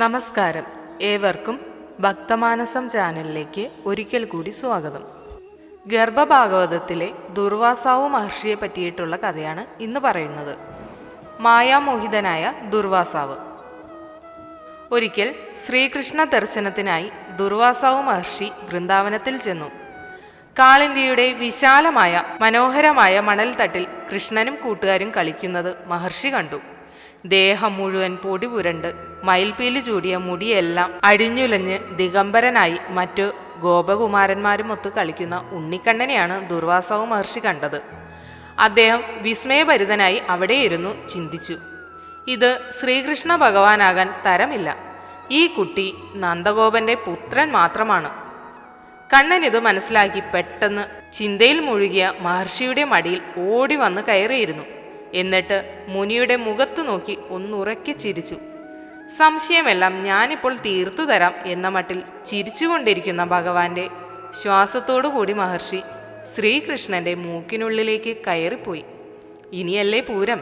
നമസ്കാരം. ഏവർക്കും ഭക്തമാനസം ചാനലിലേക്ക് ഒരിക്കൽ കൂടി സ്വാഗതം. ഗർഭഭാഗവതത്തിലെ ദുർവാസാവു മഹർഷിയെ പറ്റിയിട്ടുള്ള കഥയാണ് ഇന്ന് പറയുന്നത്. മായാമോഹിതനായ ദുർവാസാവ്. ഒരിക്കൽ ശ്രീകൃഷ്ണ ദർശനത്തിനായി ദുർവാസാവു മഹർഷി വൃന്ദാവനത്തിൽ ചെന്നു. കാളിന്തിയുടെ വിശാലമായ മനോഹരമായ മണൽത്തട്ടിൽ കൃഷ്ണനും കൂട്ടുകാരും കളിക്കുന്നത് മഹർഷി കണ്ടു. ദേഹം മുഴുവൻ പൊടി പുരണ്ട് മയിൽപീലി ചൂടിയ മുടിയെല്ലാം അഴിഞ്ഞുലഞ്ഞ് ദിഗംബരനായി മറ്റു ഗോപകുമാരന്മാരുമൊത്ത് കളിക്കുന്ന ഉണ്ണിക്കണ്ണനെയാണ് ദുർവാസാവു മഹർഷി കണ്ടത്. അദ്ദേഹം വിസ്മയഭരിതനായി അവിടെയിരുന്നു ചിന്തിച്ചു. ഇത് ശ്രീകൃഷ്ണ ഭഗവാനാകാൻ തരമില്ല. ഈ കുട്ടി നന്ദഗോപന്റെ പുത്രൻ മാത്രമാണ്. കണ്ണൻ ഇത് മനസ്സിലാക്കി പെട്ടെന്ന് ചിന്തയിൽ മുഴുകിയ മഹർഷിയുടെ മടിയിൽ ഓടി വന്ന് കയറിയിരുന്നു. എന്നിട്ട് മുനിയുടെ മുഖത്തു നോക്കി ഒന്നുറക്കെ ചിരിച്ചു. സംശയമെല്ലാം ഞാനിപ്പോൾ തീർത്തു തരാം എന്ന മട്ടിൽ ചിരിച്ചുകൊണ്ടിരിക്കുന്ന ഭഗവാന്റെ കൂടി മഹർഷി ശ്രീകൃഷ്ണന്റെ മൂക്കിനുള്ളിലേക്ക് കയറിപ്പോയി. ഇനിയല്ലേ പൂരം?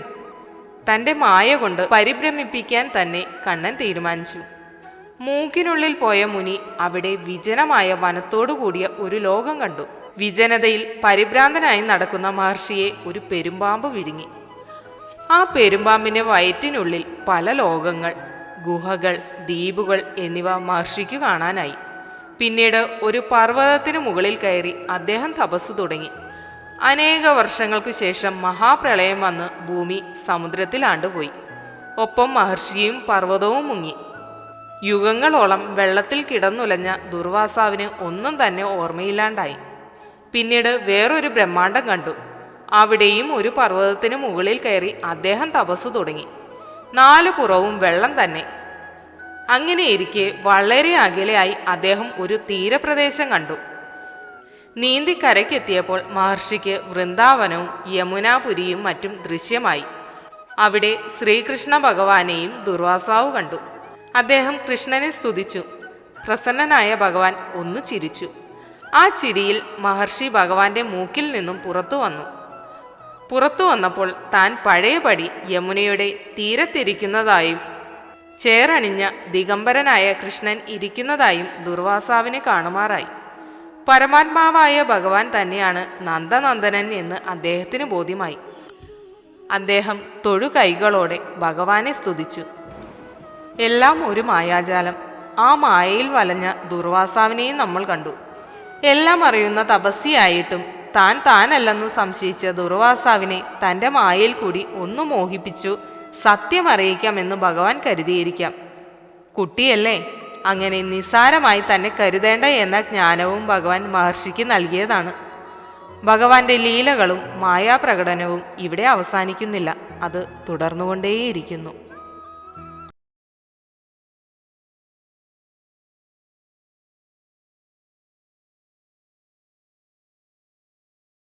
തന്റെ മായ കൊണ്ട് പരിഭ്രമിപ്പിക്കാൻ തന്നെ കണ്ണൻ തീരുമാനിച്ചു. മൂക്കിനുള്ളിൽ പോയ മുനി അവിടെ വിജനമായ വനത്തോടു കൂടിയ ഒരു ലോകം കണ്ടു. വിജനതയിൽ പരിഭ്രാന്തനായി നടക്കുന്ന മഹർഷിയെ ഒരു പെരുമ്പാമ്പ് വിഴുങ്ങി. ആ പെരുമ്പാമ്പിന്റെ വയറ്റിനുള്ളിൽ പല ലോകങ്ങൾ ഗുഹകൾ ദ്വീപുകൾ എന്നിവ മഹർഷിക്ക് കാണാനായി. പിന്നീട് ഒരു പർവതത്തിന് മുകളിൽ കയറി അദ്ദേഹം തപസ് തുടങ്ങി. അനേക വർഷങ്ങൾക്കു ശേഷം മഹാപ്രളയം വന്ന് ഭൂമി സമുദ്രത്തിലാണ്ടുപോയി ഒപ്പം മഹർഷിയും പർവതവും മുങ്ങി. യുഗങ്ങളോളം വെള്ളത്തിൽ കിടന്നുലഞ്ഞ ദുർവാസാവിന് ഒന്നും തന്നെ ഓർമ്മയില്ലാണ്ടായി. പിന്നീട് വേറൊരു ബ്രഹ്മാണ്ടം കണ്ടു. അവിടെയും ഒരു പർവതത്തിന് മുകളിൽ കയറി അദ്ദേഹം തപസ് തുടങ്ങി. നാലു പുറവും വെള്ളം തന്നെ. അങ്ങനെയിരിക്കെ വളരെ അകലെയായി അദ്ദേഹം ഒരു തീരപ്രദേശം കണ്ടു. നീന്തി കരയ്ക്കെത്തിയപ്പോൾ മഹർഷിക്ക് വൃന്ദാവനവും യമുനാപുരിയും മറ്റും ദൃശ്യമായി. അവിടെ ശ്രീകൃഷ്ണ ഭഗവാനെയും ദുർവാസാവ് കണ്ടു. അദ്ദേഹം കൃഷ്ണനെ സ്തുതിച്ചു. പ്രസന്നനായ ഭഗവാൻ ഒന്ന് ചിരിച്ചു. ആ ചിരിയിൽ മഹർഷി ഭഗവാന്റെ മൂക്കിൽ നിന്നും പുറത്തു വന്നു. പുറത്തു വന്നപ്പോൾ താൻ പഴയപടി യമുനയുടെ തീരത്തിരിക്കുന്നതായും ചേറണിഞ്ഞ ദിഗംബരനായ കൃഷ്ണൻ ഇരിക്കുന്നതായും ദുർവാസാവിനെ കാണുമാറായി. പരമാത്മാവായ ഭഗവാൻ തന്നെയാണ് നന്ദനന്ദനൻ എന്ന് അദ്ദേഹത്തിന് ബോധ്യമായി. അദ്ദേഹം തൊഴു കൈകളോടെ ഭഗവാനെ സ്തുതിച്ചു. എല്ലാം ഒരു മായാജാലം. ആ മായയിൽ വലഞ്ഞ ദുർവാസാവിനെയും നമ്മൾ കണ്ടു. എല്ലാം അറിയുന്ന തപസ്സിയായിട്ടും താൻ താനല്ലെന്ന് സംശയിച്ച ദുർവാസാവിനെ തന്റെ മായയിൽ കൂടി ഒന്ന് മോഹിപ്പിച്ചു സത്യമറിയിക്കാമെന്ന് ഭഗവാൻ കരുതിയിരിക്കാം. കുട്ടിയല്ലേ അങ്ങനെ നിസ്സാരമായി തന്നെ കരുതേണ്ട എന്ന ജ്ഞാനവും ഭഗവാൻ മഹർഷിക്ക് നൽകിയതാണ്. ഭഗവാന്റെ ലീലകളും മായാപ്രകടനവും ഇവിടെ അവസാനിക്കുന്നില്ല. അത് തുടർന്നുകൊണ്ടേയിരിക്കുന്നു.